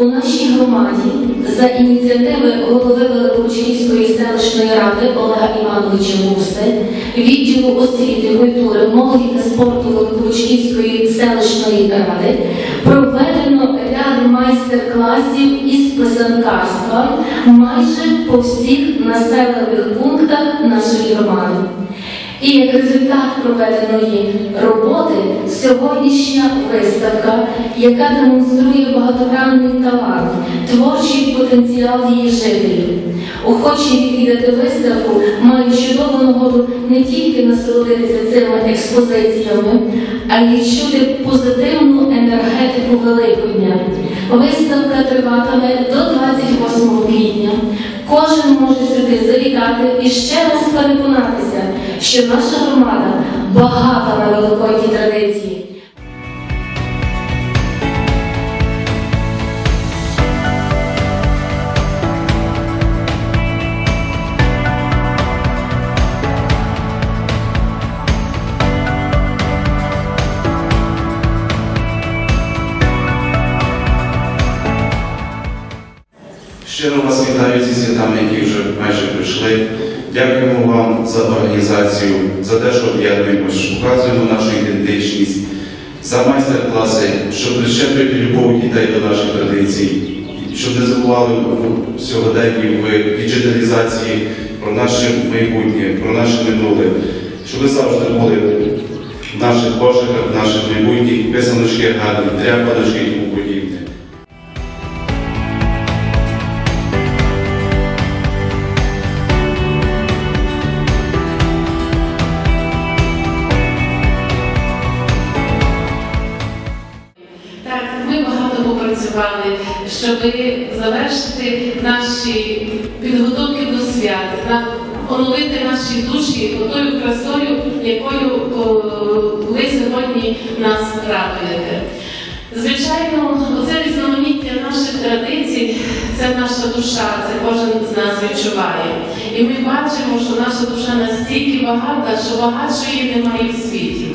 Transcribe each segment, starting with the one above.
громаді за ініціативи голови Великоучнівської селищної ради Олега Івановича Муси, відділу освіти, культури, молоді та спорту Великоучнівської селищної ради проведено ряд майстер-класів із писанкарства майже по всіх населених пунктах нашої громади. І як результат проведеної роботи сьогоднішня виставка, яка демонструє багатогранний талант, творчий потенціал її жителів. Охочі відвідати виставку мають чудову нагоду не тільки насолодитися цими експозиціями, а й відчути позитивну енергетику Великодня. Виставка триватиме до сюди і ще раз переконатися, що наша громада багата на великої традиції. Щиро вас вітаю зі святами, які вже майже прийшли. Дякуємо вам за організацію, за те, що об'єднуємося, показуємо нашу ідентичність, за майстер-класи, щоб прищеплювати любов дітей до наших традицій, щоб не забували сьогоденні в діджиталізації про наше майбутнє, про наше минуле, щоб ви завжди були в наших кошиках, в наших майбутніх, писаночки гарні, тряпаночки і тому. Багато попрацювали, щоб завершити наші підготовки до свят, оновити наші душі тою красою, якою ви сьогодні нас радуєте. Звичайно, оце різноманіття наших традицій це наша душа, це кожен з нас відчуває. І ми бачимо, що наша душа настільки багата, що багатшої немає в світі.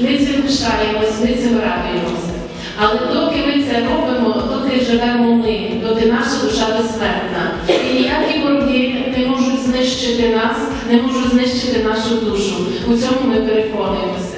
Ми цим пишаємось, ми цим радуємося. Але доки ми це живемо ми, доти наша душа безсмертна. І ніякі борги не можуть знищити нас, не можуть знищити нашу душу. У цьому ми переконуємося.